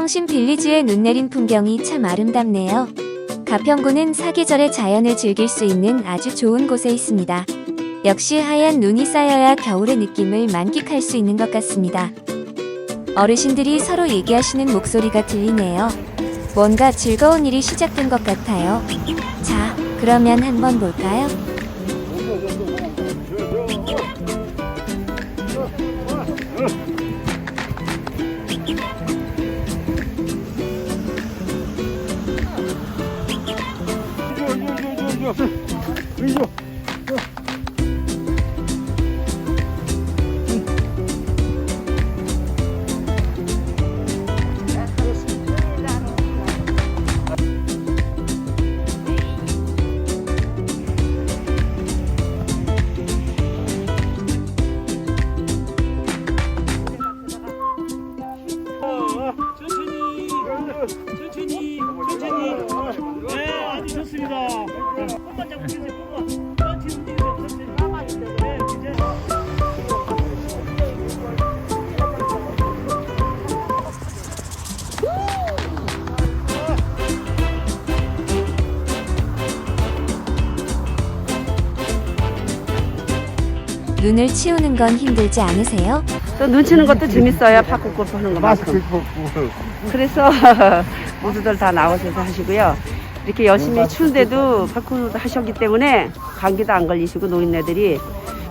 성심 빌리지의 눈 내린 풍경이 참 아름답네요. 가평구는 사계절의 자연을 즐길 수 있는 아주 좋은 곳에 있습니다. 역시 하얀 눈이 쌓여야 겨울의 느낌을 만끽할 수 있는 것 같습니다. 어르신들이 서로 얘기하시는 목소리가 들리네요. 뭔가 즐거운 일이 시작된 것 같아요. 자, 그러면 한번 볼까요? 천천히 천천히. 천천히 눈을 치우는 건 힘들지 않으세요? 또 눈 치는 것도 재밌어요. 파쿠골프 하는 것만큼. 그래서 모두들 다 나오셔서 하시고요. 이렇게 열심히 추운데도 파쿠 하셨기 때문에 감기도 안 걸리시고 노인네들이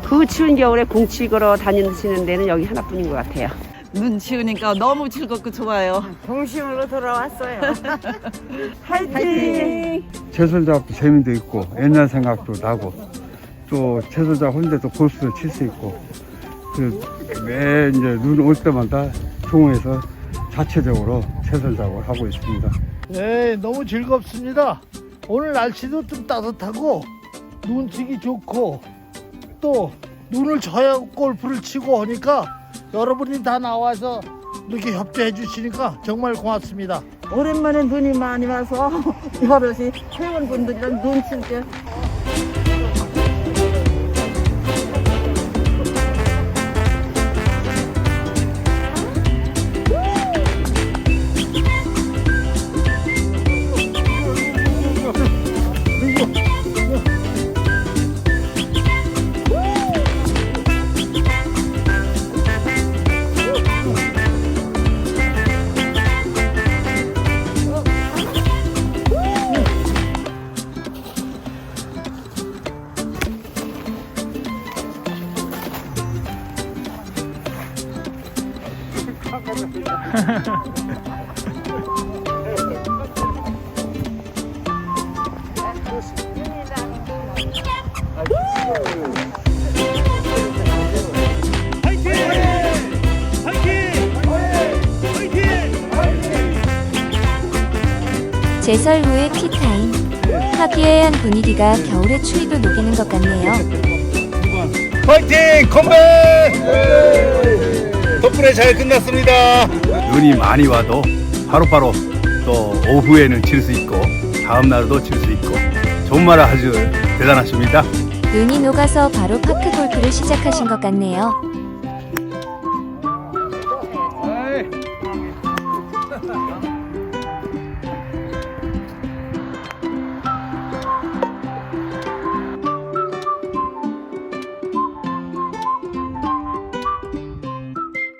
그 추운 겨울에 공치 걸어 다니시는 데는 여기 하나뿐인 것 같아요. 눈 치우니까 너무 즐겁고 좋아요. 동심으로 돌아왔어요. 화이팅! 채소잡 재미도 있고 옛날 생각도 나고 또 채소잡 혼자도 골프도 칠 수 있고 그매 이제 눈 올 때마다 종호에서 자체적으로 채소잡을 하고 있습니다. 네, 너무 즐겁습니다. 오늘 날씨도 좀 따뜻하고 눈치기 좋고 또 눈을 져야 골프를 치고 하니까 여러분이 다 나와서 이렇게 협조해 주시니까 정말 고맙습니다. 오랜만에 눈이 많이 와서 여럿이 회원분들이랑 눈칠때 제설 후의 티타임. 화기애애한 분위기가 겨울의 추위도 녹이는 것 같네요. 파이팅! 컴백! 덕분에 잘 끝났습니다. 눈이 많이 와도 바로바로 또 오후에는 칠 수 있고 다음날도 칠 수 있고 정말 아주 대단하십니다. 눈이 녹아서 바로 파크 골프를 시작하신 것 같네요. 아,